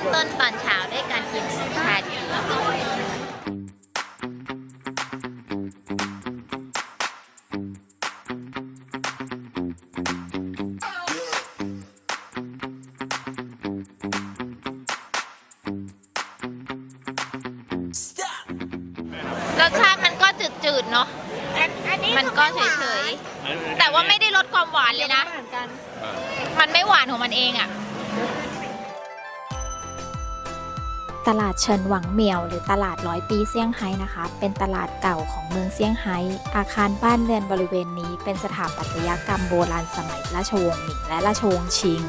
มต้นตอนเช้าด้วยการกินชาเขียว ฉินหวังเหมียวหรือตลาดร้อยปีเซี่ยงไฮ้นะคะ เป็นตลาดเก่าของเมืองเซี่ยงไฮ้ อาคารบ้านเรือนบริเวณนี้เป็นสถาปัตยกรรมโบราณสมัยราชวงศ์หมิงและราชวงศ์ชิง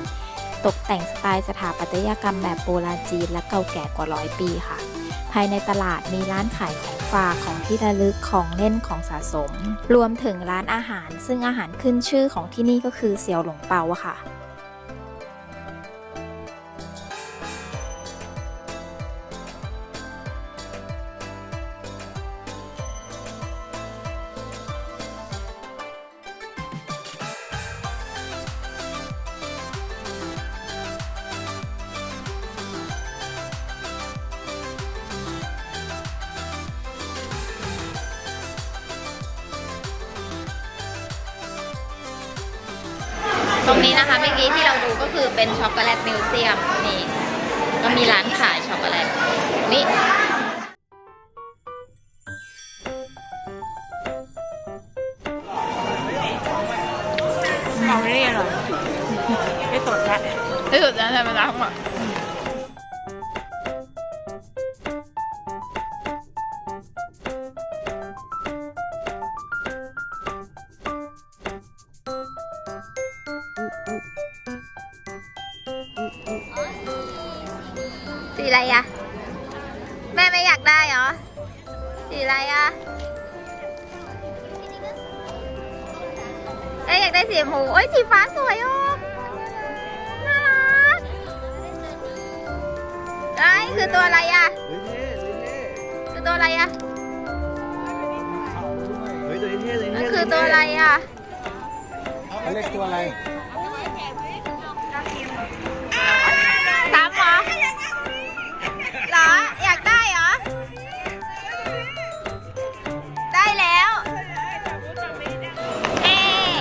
ตกแต่งสไตล์สถาปัตยกรรมแบบโบราณจีนและเก่าแก่กว่าร้อยปีค่ะ ภายในตลาดมีร้านขายของฝากของที่ระลึกของเล่นของสะสม รวมถึงร้านอาหาร ซึ่งอาหารขึ้นชื่อของที่นี่ก็คือเซี่ยวหลงเปาค่ะ ไม่สดละที่สุด เฮ้ยตัวนี้เท่ตัวนี้มันเท่คือตัวอะไรอะเขาเรียกตัวอะไรสามเหรอเหรอ อยากได้เหรอ ได้แล้วเอ๊ะ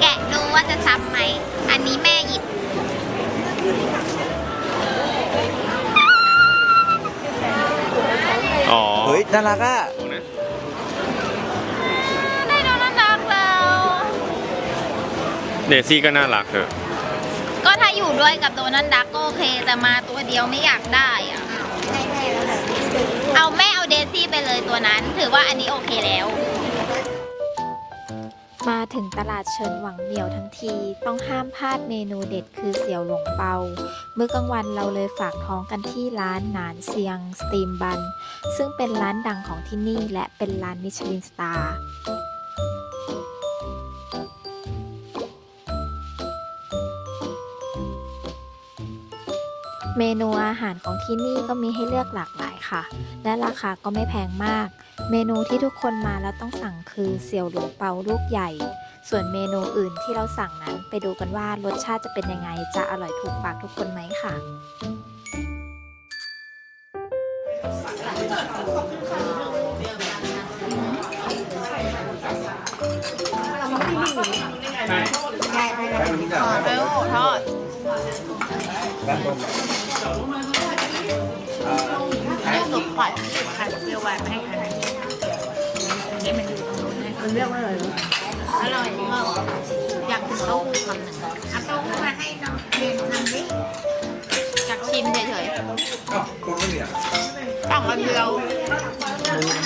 แกะดูว่าจะซ้ำไหม อันนี้แม่หยิบอ๋อ เฮ้ยน่ารักอะ เดซี่ก็น่ารักเถอะก็ถ้าอยู่ด้วยกับโดนัทดักก็โอเค แต่มาตัวเดียวไม่อยากได้อะเอาแม่เอาเดซี่ไปเลยตัวนั้น ถือว่าอันนี้โอเคแล้ว มาถึงตลาดเชิญหวังเหมียวทั้งที ต้องห้ามพลาดเมนูเด็ดคือเสี่ยวหลงเปามื้อกลางวันเราเลยฝากท้องกันที่ร้านหนานเซียงสตรีมบัน ซึ่งเป็นร้านดังของที่นี่และเป็นร้านมิชลินสตาร์ เมนูอาหารของที่นี่ก็มีให้เลือกหลากหลายค่ะ และราคาก็ไม่แพงมาก เมนูที่ทุกคนมาแล้วต้องสั่งคือเสี่ยวหลงเปาลูกใหญ่ ส่วนเมนูอื่นที่เราสั่งนั้น ไปดูกันว่ารสชาติจะเป็นยังไง จะอร่อยถูกปากทุกคนไหมค่ะทอดเร็วทอด สุกไข่ไข่เปรี้ยวหวานไม่ให้ใครอันนี้มันอยู่ตรงนู้นนะมันเรียกว่าอะไรอร่อยมากอยากกินเต้าหู้คำหนึ่งเอาเต้าหู้มาให้น้องเรียนทำดิอยากชิมเฉยคุณไม่มีอะๆสั่งคนเดียว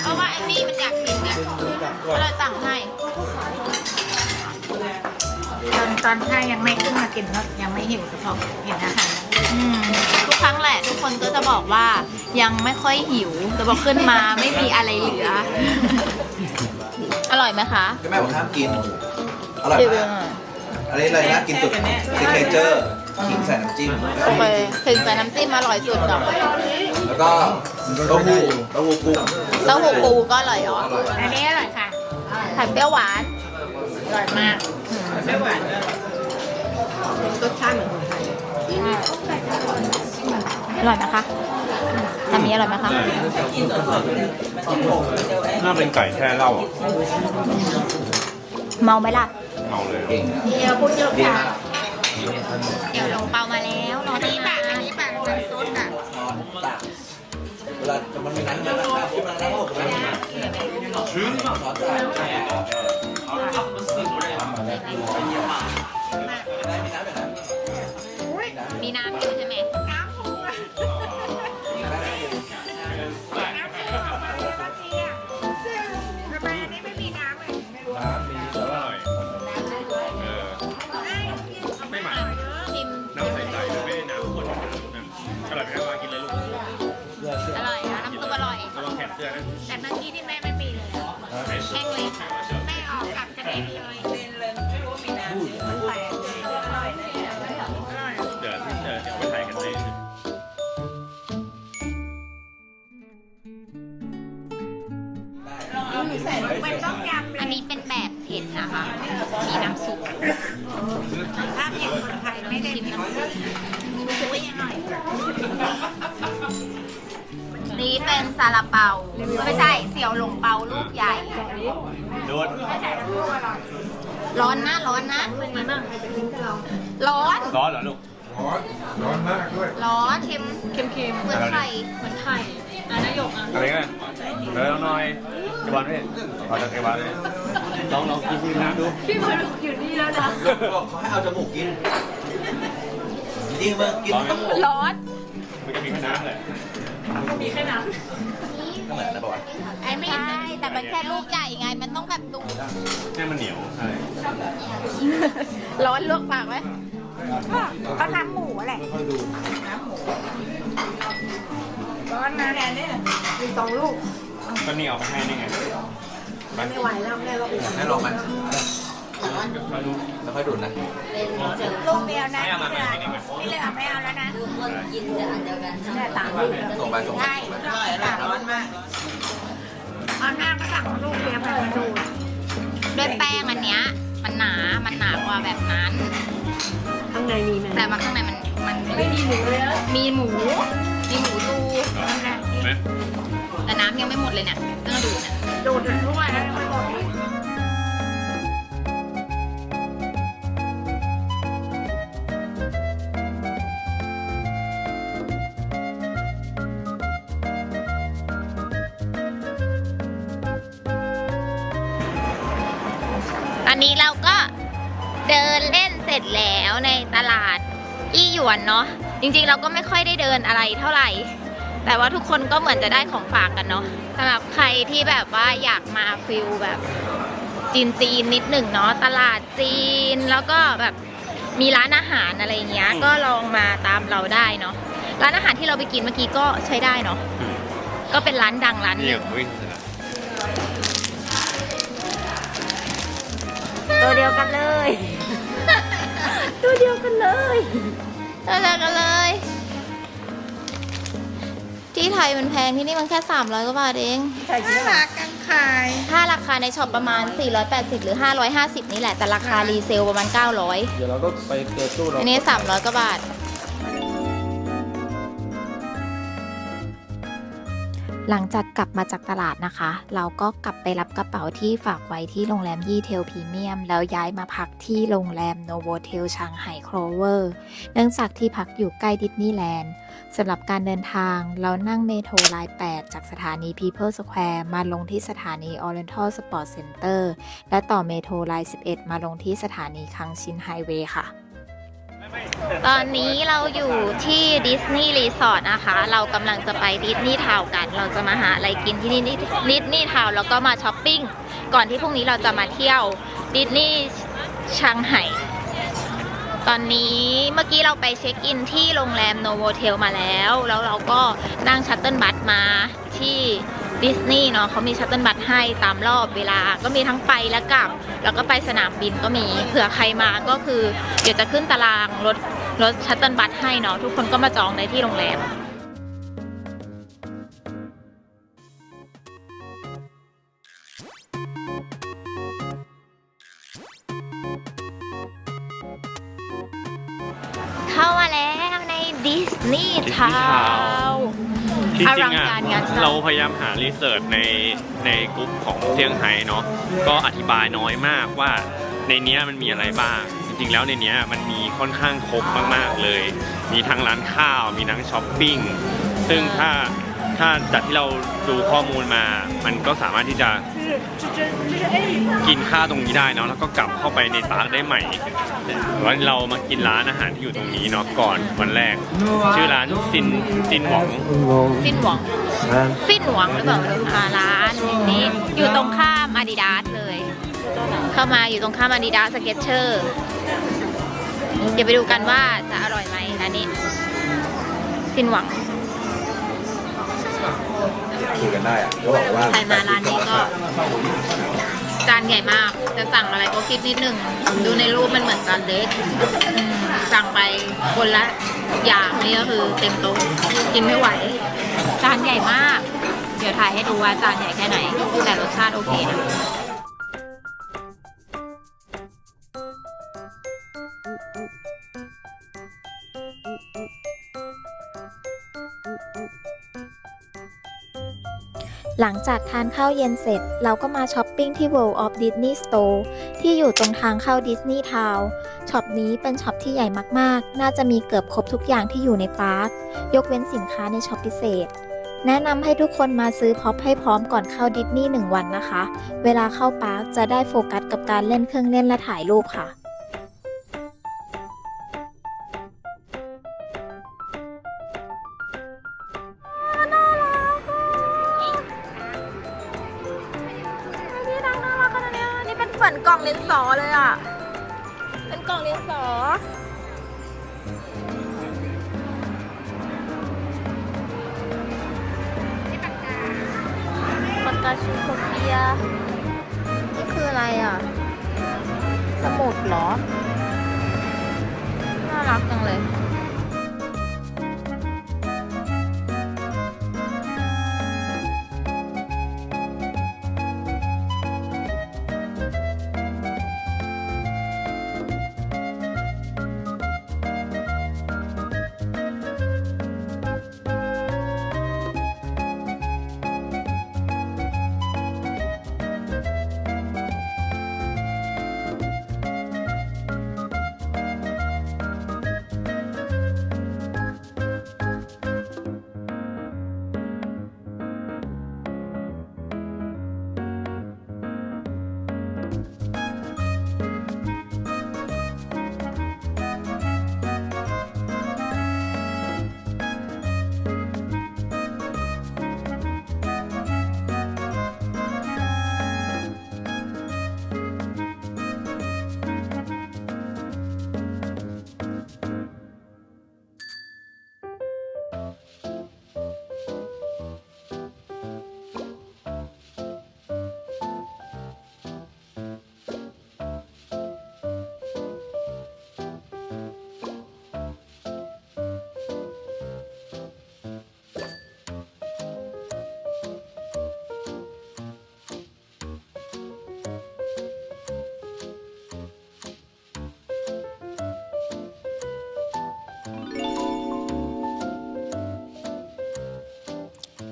เพราะว่าไอ้นี่มันอยากกินไงก็เลยสั่งให้ตอนตอนถ้ายังไม่ขึ้นมากินก็ยังไม่หิวแต่พอเห็นอาหาร อืมทุกครั้งแหละทุกคนก็จะบอกว่ายังไม่ค่อยหิว แต่บอกขึ้นมาไม่มีอะไรเหลือ อร่อยไหมคะก็แม่บอกห้ามกิน อร่อยรีวิมาวกหน่อยอันนี้อะไรนะกินสุดซิกเนเจอร์ขิงใส่น้ำจิ้ม โอเคถึงแต่น้ำจิ้มอร่อยสุดกับแล้วก็เต้าหู้เต้าหู้กุ้งเต้าหู้ปูก็อร่อยเหรออร่อยอันนี้อร่อยค่ะ ไข่เปรี้ยวหวาน อร่อยมากไม่หวานรสชาติเหมือนคนไทย ร่อยไหมคะทำนี้อร่อยไหมคะ น่าเป็นไก่แช่เหล้าอะเมาไหมล่ะ เมาเลยเดียวพูดเยอะดีค่ะมากเดี๋ยวลงเปามาแล้วรออันที่นี้มาปากอันนี้ปากเป็นซุดอะเวลามันมีนั้นมันนั่งปุ๊บมันนั่งปุ๊บมันนั่งช้ มีน้ำอยู่ใช่ไหม ไม่ใช่เสี่ยวหลงเปาลูกใหญ่โดนร้อนนะร้อนนะร้อน ร้อนเหรอลูกร้อนเค็มเค็มเค็มเหมือนไข่เหมือนไข่อะไรเงี้ยเดี๋ยวหน่อยเกบอลพี่ขอจากเกบอลเลยลองลองกินกินน้ำดูบอกเขาให้เอาจมูกกินจริงมึงกินจมูกร้อนมันก็มีแค่น้ำเลย ก็เหมือนนะบอกว่าไอ้ไม่ใช่แต่มันแค่ลูกใหญ่ไง มันต้องแบบดูแค่มันเหนียวใช่ร้อนลวกปากไหมก็น้ำหมูแหละน้ำหมูร้อนนะเนี่ยมีสองลูกก็นี่เอาไปให้นี่ไงไม่ไหวแล้วแม่เราอุ่นให้ลองไหม แล้วค่อยดูดนะลูกเดียวนะที่เหลือที่เหลือไม่เอาแล้วนะเนี่ยต่างลูกส่งไปส่งไปใช่ร้อนมากเอาหน้าก็สั่งลูกเดียวแบบดูดด้วยแป้งอันเนี้ยมันหนา มันหนากว่าแบบนั้น ข้างในมีไหมแต่มาข้างในมันมันไม่มีหมูเลยมีหมู มีหมูตูไหมแต่น้ำยังไม่หมดเลยเนี่ยต้องดูดเนี่ยดูดทุกวันแล้วไม่หมด นนี้เราก็เดินเล่นเสร็จแล้วในตลาดอี้หยวนเนาะจริงๆ เราก็ไม่ค่อยได้เดินอะไรเท่าไหร่ แต่ว่าทุกคนก็เหมือนจะได้ของฝากกันเนาะสำหรับใครที่แบบว่าอยากมาฟิลแบบจีนจีนๆนิดหนึ่งเนาะตลาดจีนแล้วก็แบบมีร้านอาหารอะไรเงี้ย ก็ลองมาตามเราได้เนาะร้านอาหารที่เราไปกินเมื่อกี้ก็ใช้ได้เนาะก็เป็นร้านดังร้านหนี่นึ่ยังงวิ่ง ตัวเดียวกันเลย ตัวเดียวกันเลย ตัวเดียวกันเลย ที่ไทยมันแพงที่นี่มันแค่ 300กว่าบาทเองน่ารักกันขายถ้าราคาในช็อปประมาณ 480 หรือ 550 นี่แหละแต่ราคารีเซลประมาณ 900 เดี๋ยวเราก็ไปเจอตู้เราอันนี้ 300กว่าบาท หลังจากกลับมาจากตลาดนะคะ เราก็กลับไปรับกระเป๋าที่ฝากไว้ที่โรงแรมยี่เทลพรีเมียม แล้วย้ายมาพักที่โรงแรมโนโวเทลชางไห่โครเวอร์เนื่องจากที่พักอยู่ใกล้ดิสนีย์แลนด์สำหรับการเดินทางเรานั่งเมโทรไลน์ 8 จากสถานี People Square มาลงที่สถานี Oriental Sport Center และต่อเมโทรไลน์ 11 มาลงที่สถานีคังชินไฮเวย์ค่ะ ตอนนี้เราอยู่ที่ดิสนีย์รีสอร์ทนะคะ เรากำลังจะไปดิสนีย์ทาวกัน เราจะมาหาอะไรกินที่นี่ดิสนีย์ทาวแล้วก็มาช้อปปิ้ง ก่อนที่พรุ่งนี้เราจะมาเที่ยวดิสนีย์ชางไห่ตอนนี้เมื่อกี้เราไปเช็คอินที่โรงแรมโนโวเทลมาแล้ว แล้วเราก็นั่งชัตเติลบัสมาที่ ดิสนีย์เนาะเขามีชัตเติลบัสให้ตามรอบเวลาก็มีทั้งไปและกลับ แล้วก็ไปสนามบินก็มีเผื่อใครมาก็คือ เดี๋ยวจะขึ้นตารางรถรถชัตเติลบัสให้เนาะทุกคนก็มาจองได้ที่โรงแรมเข้ามาแล้วในดิสนีย์ Disney ทาว ที่อจริลังงอะการงานสร้าง เราพยายามหารีเสิร์ชในในกลุ่มของเซี่ยงไฮ้เนาะก็อธิบายน้อยมากว่าในเนี้ยมันมีอะไรบ้าง จริงๆแล้วในเนี้ยมันมีค่อนข้างครบมากๆเลย มีทั้งร้านข้าว มีทั้งช้อปปิ้งซึ่งถ้า ถ้าจากที่เราดูข้อมูลมา มันก็สามารถที่จะกินข้าวตรงนี้ได้เนาะแล้วก็กลับเข้าไปในปาร์คได้ใหม่วันเรามากินร้านอาหารที่อยู่ตรงนี้เนาะก่อนวันแรก ชื่อร้านซินซินหวงสิ้นหวัง สิ้นหวังหรือเปล่าไม่รู้อ่าร้านนี้อยู่ตรงข้ามอาดิดาสเลย เข้ามาอยู่ตรงข้ามอาดิดาสสเก็ตเชอร์เดี๋ยวไปดูกันว่าจะอร่อยไหมร้านนี้ สิ้นหวัง คุยกันได้อะเขาบอกว่าใครมาร้านนี้ก็ จานใหญ่มาก จะสั่งอะไรก็คิดนิดหนึ่งดูในรูปมันเหมือนจานเล็กอืมสั่งไปคนละอย่างนี่ก็คือเต็มโต๊ะกินไม่ไหว จานใหญ่มาก เดี๋ยวถ่ายให้ดูว่าจานใหญ่แค่ไหน แต่รสชาติโอเคนะ หลังจากทานข้าวเย็นเสร็จ เราก็มาช้อปปิ้งที่ World of Disney Store ที่อยู่ตรงทางเข้าดิสนีย์ทาวน์ช็อปนี้เป็นช็อปที่ใหญ่มากๆ น่าจะมีเกือบครบทุกอย่างที่อยู่ในปาร์ค ยกเว้นสินค้าในช็อปพิเศษ แนะนำให้ทุกคนมาซื้อพ็อปให้พร้อมก่อนเข้าดิสนีย์หนึ่งวันนะคะ เวลาเข้าปาร์คจะได้โฟกัสกับการเล่นเครื่องเล่นและถ่ายรูปค่ะ มือนกล่องเลนสอเลยอะ เป็นกล่องเลนสอปากกาชูโคเปีย นี่คืออะไรอะ สมุดเหรอ น่ารักจังเลย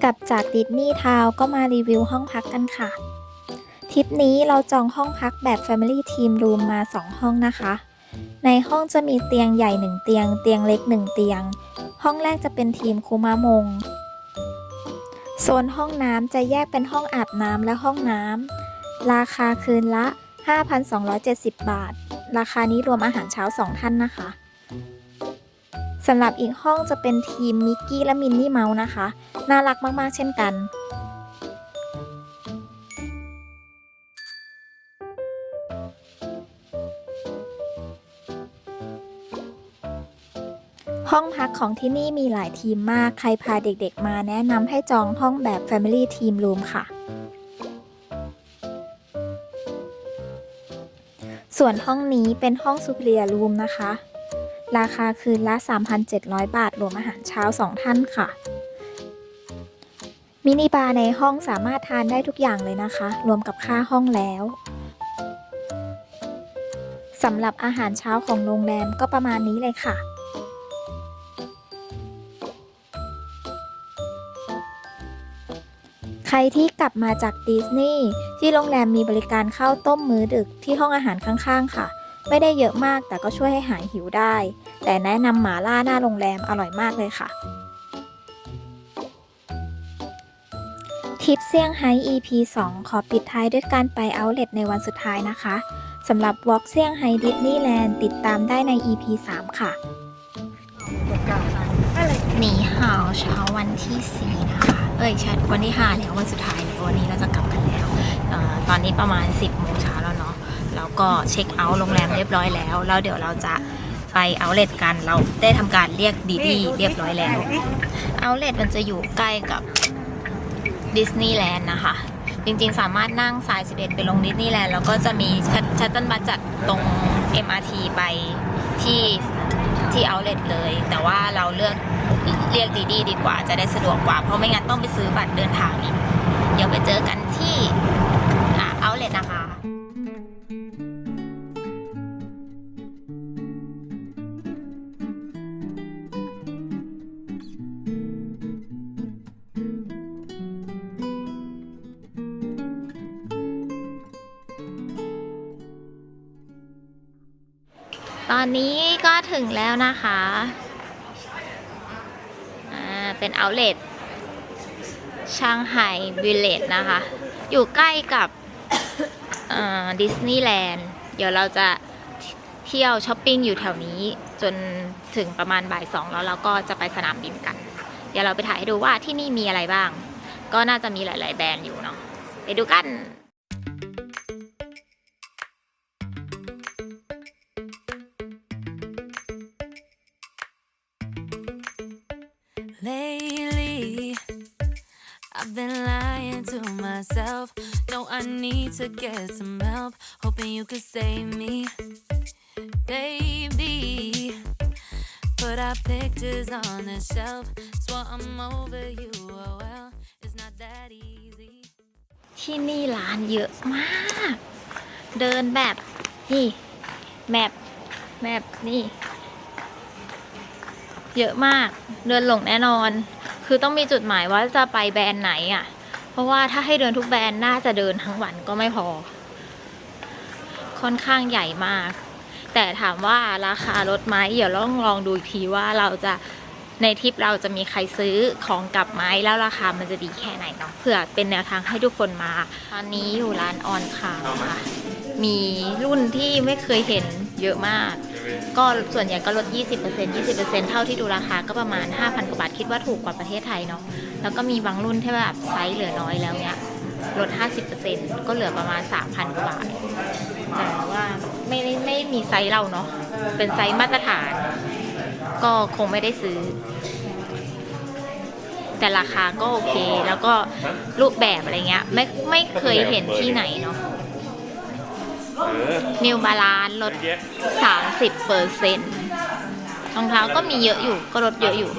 กลับจากดิสนีย์ทาวก็มารีวิวห้องพักกันค่ะ ทริปนี้เราจองห้องพักแบบ Family Team Room มา 2 ห้องนะคะ ในห้องจะมีเตียงใหญ่ 1 เตียง เตียงเล็ก 1 เตียง ห้องแรกจะเป็นทีมคูมามง โซนห้องน้ำจะแยกเป็นห้องอาบน้ำและห้องน้ำ ราคาคืนละ 5,270 บาท ราคานี้รวมอาหารเช้า 2 ท่านนะคะ สำหรับอีกห้องจะเป็นทีมมิกกี้และมินนี่เมาส์นะคะ น่ารักมากๆเช่นกัน ห้องพักของที่นี่มีหลายทีมมาก ใครพาเด็กๆมาแนะนำให้จองห้องแบบ Family Team Room ค่ะส่วนห้องนี้เป็นห้อง Superior Room นะคะ ราคาคืนละ 3,700 บาท รวมอาหารเช้า 2 ท่านค่ะ มินิบาร์ในห้องสามารถทานได้ทุกอย่างเลยนะคะ รวมกับค่าห้องแล้วสำหรับอาหารเช้าของโรงแรมก็ประมาณนี้เลยค่ะ ใครที่กลับมาจากดิสนีย์ที่โรงแรมมีบริการข้าวต้มมื้อดึกที่ห้องอาหารข้างๆ ค่ะ ไม่ได้เยอะมากแต่ก็ช่วยให้หายหิวได้ แต่แนะนำหมาล่าหน้าโรงแรมอร่อยมากเลยค่ะ ทิปเซี่ยงไฮ้ EP 2 ขอปิดท้ายด้วยการไปเอาเล็ตในวันสุดท้ายนะคะสำหรับวอล์กเซี่ยงไฮ้ดิสนีย์แลนด์ติดตามได้ใน EP 3 ค่ะหนีห่าวเช้าวันที่ 4 นะคะ เอ้ยใช่วันที่ 5 แล้ววันสุดท้ายวันนี้เราจะกลับกันแล้วออตอนนี้ประมาณ 10โมงเช้าแล้วเนาะ แล้วก็เช็คเอาท์โรงแรมเรียบร้อยแล้ว แล้วเดี๋ยวเราจะไปเอาเล t กันเราได้ทำการเรียกดีดีเรียบร้อยแล้วเอาเล t มันจะอยู่ใกล้กับดิสนีย์แลนด์นะคะ จริงๆ สามารถนั่งสาย 11 ไปลงดิสนีย์แลนด์แล้วก็จะมีชัตเติลบัสจากตรง MRT ไปที่ที่เอาเล t เลย แต่ว่าเราเลือกเรียกดีดีดีกว่าจะได้สะดวกกว่า เพราะไม่งั้นต้องไปซื้อบัตรเดินทางอีกเดี๋ยวไปเจอกันที่เอาเล t นะคะ ตอนนี้ก็ถึงแล้วนะคะ อ่า เป็นเอาเล t ช่างไฮวิลเลจนะคะ อยู่ใกล้กับดิสนีย์แลนด์ เดี๋ยวเราจะเที่ยวช้อปปิ้งอยู่แถวนี้ จนถึงประมาณบ่ายสองแล้วเราก็จะไปสนามบินกัน เดี๋ยวเราไปถ่ายให้ดูว่าที่นี่มีอะไรบ้าง ก็น่าจะมีหลาย ๆ แบรนด์อยู่เนาะ ไปดูกัน myself. No, I need to get some help. Hoping you could save me, baby. Put our pictures on the shelf. Swore I'm over you. Oh well, it's not that easy. ที่นี่ร้านเยอะมาก เดินแบบนี่แมปแมปนี่ เยอะมาก เดินหลงแน่นอน คือต้องมีจุดหมายว่าจะไปแบรนด์ไหนอะ่ะ เพราะว่าถ้าให้เดินทุกแบรนด์น่าจะเดินทั้งวันก็ไม่พอ ค่อนข้างใหญ่มาก แต่ถามว่าราคาลดไหมเดี๋ยวลองลองดูอีกทีว่าเราจะในทริปเราจะมีใครซื้อของกลับไหมแล้วราคามันจะดีแค่ไหนเนาะเผื่อเป็นแนวทางให้ทุกคนมา ตอนนี้อยู่ร้านออนคาค่ะ มีรุ่นที่ไม่เคยเห็นเยอะมาก ก็ส่วนใหญ่ก็ลด 20% 20%เท่าที่ดูราคาก็ประมาณ 5,000 กว่าบาท คิดว่าถูกกว่าประเทศไทยเนาะ แล้วก็มีบางรุ่นที่แบบไซส์เหลือน้อยแล้วเนี้ยลด 50%ก็เหลือประมาณ 3,000 กว่าบาท แต่ว่าไม่ได้ไม่มีไซส์เราเนาะ เป็นไซส์มาตรฐาน ก็คงไม่ได้ซื้อ แต่ราคาก็โอเค แล้วก็รูปแบบอะไรเงี้ย ไม่ไม่เคยเห็นที่ไหนเนาะนิวบาลานลด 30เปอร์เซ็นต์ รองเท้าก็มีเยอะอยู่ก็ลดเยอะอยู่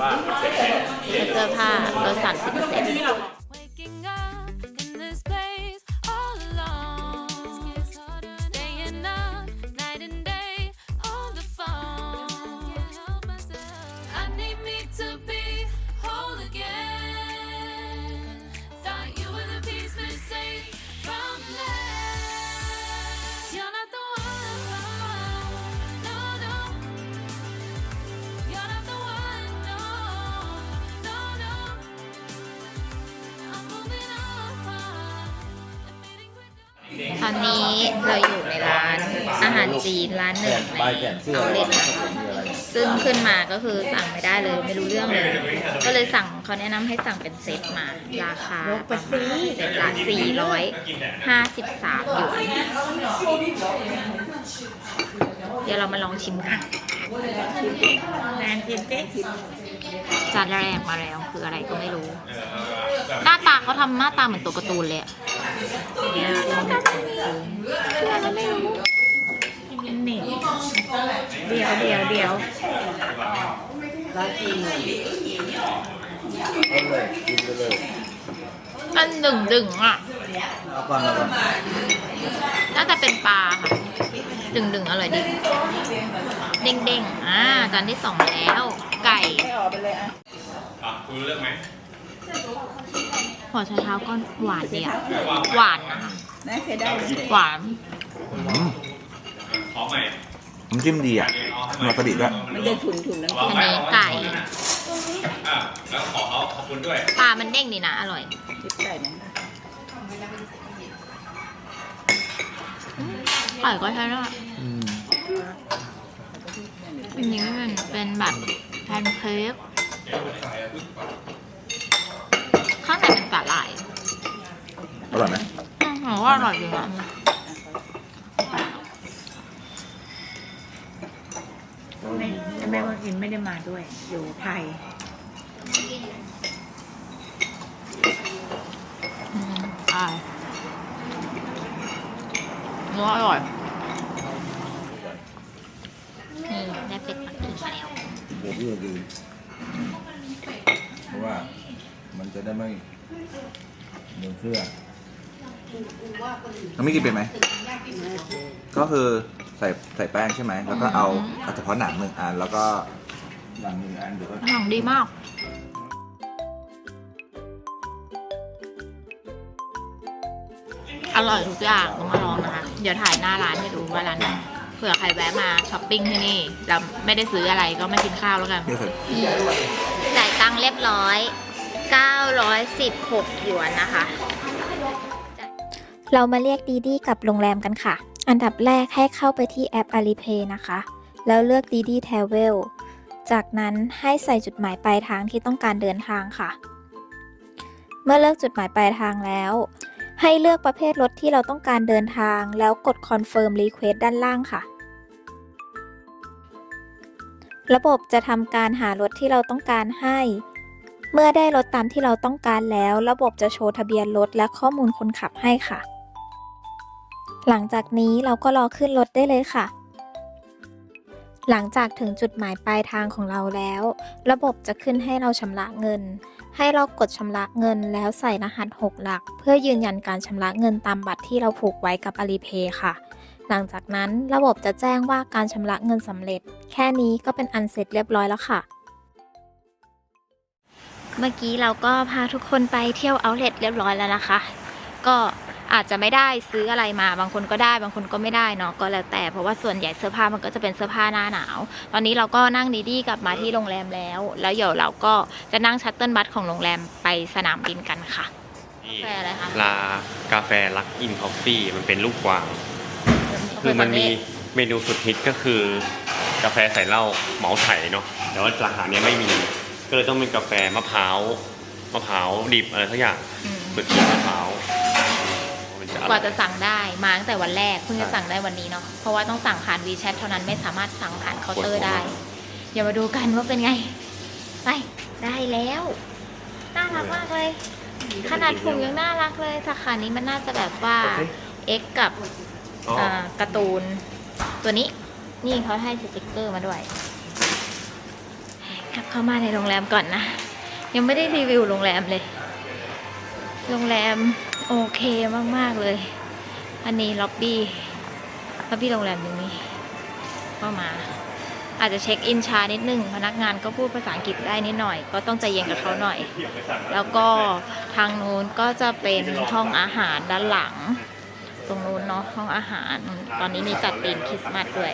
แต่เสื้อผ้าลด30เปอร์เซ็นต์ ตอนนี้เราอยู่ในร้านอาหารจีนร้านหนึ่งในเอาเลนซึ่งขึ้นมาก็คือสั่งไม่ได้เลยไม่รู้เรื่องเลย ก็เลยสั่งเขาแนะนำให้สั่งเป็นเซตมา ราคาประมาณเซตละ453หยวนเดี๋ยวเรามาลองชิมกันแนนกินเจ๊จานแรกมาแล้วคืออะไรก็ไม่รู้ หน้าตาเขาทำหน้าตาเหมือนตัวการ์ตูนเลยอะ เนี่ยไม่รู้กินหนึ่งเดียวเดียวเดียวอันดึงดึงๆอะ เอาก่อนเอาก่อนน่าจะเป็นปลาค่ะ ดึงดึงๆอร่อยดี เด้งเด้งๆอ่าจานที่สองแล้ว ไก่อะคุณเลือกไหมหัวไชเท้าก็หวานดีอะหวานนะคะ น่าใช้ได้เลยหวาน อืมขอใหม่น้ำจิ้มดีอะมีวาซาบิด้วยมันจะฉุนฉุนๆน้ำอันนี้ไก่ อะแล้วขอเขาขอบคุณด้วย ปลามันเด้งดีนะ อร่อยจิ้มไก่นะไก่ก็ใช้ได้อืมอันนี้มันเป็นแบบแพนเค้กข้างในเป็นสาหร่ายอร่อยไหม อืมผมว่าอร่อยดีนะแม่แม่ว่ากินไม่ได้มาด้วย อยู่ไทยอืมอร่อยเนื้ออร่อยนี่ได้เป็ดปักกิ่งมาแล้วเดี๋ยวพี่จะดูเพราะว่ามันจะได้ไม่เดือเครื่อง น้องไม่กินเป็นไหม ก็คือใส่ใส่แป้งใช่ไหม แล้วก็เอาเอาเฉพาะหนังหนึ่งอัน แล้วก็หนังหนึ่งอันเดี๋ยวก็ หนังดีมาก อร่อยทุกอย่างต้องมาลองนะคะ เดี๋ยวถ่ายหน้าร้านให้ดูว่าร้านไหนเผื่อใครแวะมาช้อปปิ้งที่นี่แล้วไม่ได้ซื้ออะไรก็ไม่กินข้าวแล้วกัน นี่คือจ่ายตังค์เรียบร้อย 916 หยวนนะคะ เรามาเรียกดีดีกับโรงแรมกันค่ะ อันดับแรกให้เข้าไปที่แอป Alipay นะคะ แล้วเลือกดีดี Travel จากนั้นให้ใส่จุดหมายปลายทางที่ต้องการเดินทางค่ะ เมื่อเลือกจุดหมายปลายทางแล้ว ให้เลือกประเภทรถที่เราต้องการเดินทาง แล้วกด Confirm Request ด้านล่างค่ะ ระบบจะทำการหารถที่เราต้องการให้ เมื่อได้รถตามที่เราต้องการแล้ว ระบบจะโชว์ทะเบียนรถและข้อมูลคนขับให้ค่ะ หลังจากนี้เราก็รอขึ้นรถได้เลยค่ะ หลังจากถึงจุดหมายปลายทางของเราแล้ว ระบบจะขึ้นให้เราชำระเงิน ให้เรากดชำระเงินแล้วใส่รหัส 6 หลัก เพื่อยืนยันการชำระเงินตามบัตรที่เราผูกไว้กับ Alipay ค่ะ หลังจากนั้นระบบจะแจ้งว่าการชำระเงินสำเร็จ แค่นี้ก็เป็นอันเสร็จเรียบร้อยแล้วค่ะ เมื่อกี้เราก็พาทุกคนไปเที่ยวเอาท์เลทเรียบร้อยแล้วนะคะ ก็ อาจจะไม่ได้ซื้ออะไรมา บางคนก็ได้บางคนก็ไม่ได้เนาะก็แล้วแต่เพราะว่าส่วนใหญ่เสื้อผ้ามันก็จะเป็นเสื้อผ้าหน้าหนาว ตอนนี้เราก็นั่งดีดีกลับมาที่โรงแรมแล้ว แล้วเดี๋ยวเราก็จะนั่งชัตเติลบัสของโรงแรมไปสนามบินกันค่ะนี่กาแฟอะไรคะลากาแฟลักอินคอฟฟี่มันเป็นลูกกวาง คือมันมีเมนูสุดฮิตก็คือกาแฟใส่เหล้าเหมาไถเนาะแต่ว่าราคาเนี้ยไม่มี ก็เลยต้องเป็นกาแฟมะพร้าวมะพร้าวดิบอะไรสักอย่างอืมเปลือกชีมะพร้าวมันจะอ กร่ว่าอยจะสั่งได้มาตั้งแต่วันแรกเพิ่งจะสั่งได้วันนี้เนาะเพราะว่าต้องสั่งผ่าน WeChat เท่านั้นไม่สามารถสั่งผ่านเคาน์เตอร์ได้เดี๋ยวมาดูกันว่าเป็นไง ไป ได้แล้วน่ารักมากเลย ขนาดถุงยังน่ารักเลยสาขานี้มันน่าจะแบบว่า X กับอ๋ออ่าการ์ตูน ตัวนี้นี่เขาให้สติกเกอร์มาด้วยกลับเข้ามาในโรงแรมก่อนนะ ยังไม่ได้รีวิวโรงแรมเลย โรงแรม โอเคมาก ๆ เลย อันนี้ล็อบบี้ล็อบบี้โรงแรมตรงนี้เข้ามา อาจจะเช็คอินช้านิดนึง พนักงานก็พูดภาษาอังกฤษได้นิดหน่อย ก็ต้องใจเย็นกับเขาหน่อย แล้วก็ทางนู้นก็จะเป็นห้องอาหารด้านหลัง ตรงนู้นเนาะห้องอาหาร ตอนนี้มีจัดธีมคริสต์มาสด้วย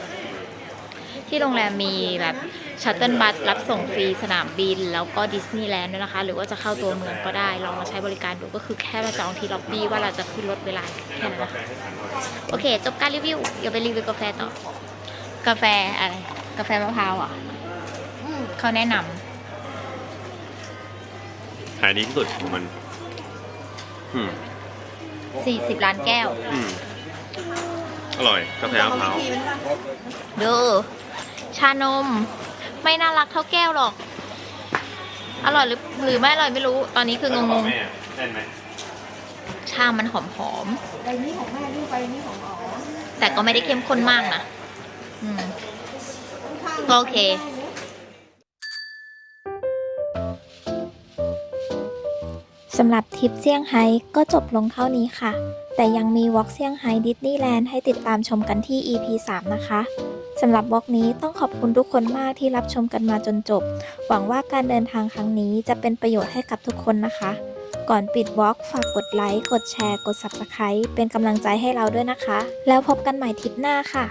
ที่โรงแรมมีแบบชัตเติลบัสรับส่งฟรีสนามบิน แล้วก็ดิสนีย์แลนด์ด้วยนะคะ หรือว่าจะเข้าตัวเมืองก็ได้ ลองมาใช้บริการดูก็คือแค่มาจองที่ล็อบบี้ว่าเราจะขึ้นรถเวลาแค่นั้นนะคะโอเค จบการรีวิวเดี๋ยวไปรีวิวกาแฟต่อ กาแฟอะไร กาแฟมะพร้าวอะอืมเขาแนะนำขายดีที่สุดของมัน อืม40ล้านแก้ว อืมอร่อย กาแฟมะพร้าวดู ชานม ไม่น่ารักเท่าแก้วหรอก อร่อยหรือหรือไม่อร่อยไม่รู้ ตอนนี้คืองงแม่เล่นไหมๆชามันหอมๆใบนี้ของแม่นี่ใบนี้ของอ๋อแต่ก็ไม่ได้เข้มข้นมากนะอืมก็โอเค สำหรับทริปเซี่ยงไฮ้ก็จบลงเท่านี้ค่ะ แต่ยังมีวอล์กเซี่ยงไฮ้ดิสนีย์แลนด์ให้ติดตามชมกันที่ EP 3 นะคะสำหรับวอล์กนี้ต้องขอบคุณทุกคนมากที่รับชมกันมาจนจบ หวังว่าการเดินทางครั้งนี้จะเป็นประโยชน์ให้กับทุกคนนะคะ ก่อนปิดวอล์กฝากกดไลค์ กดแชร์ กด Subscribe เป็นกำลังใจให้เราด้วยนะคะ แล้วพบกันใหม่ทริปหน้าค่ะ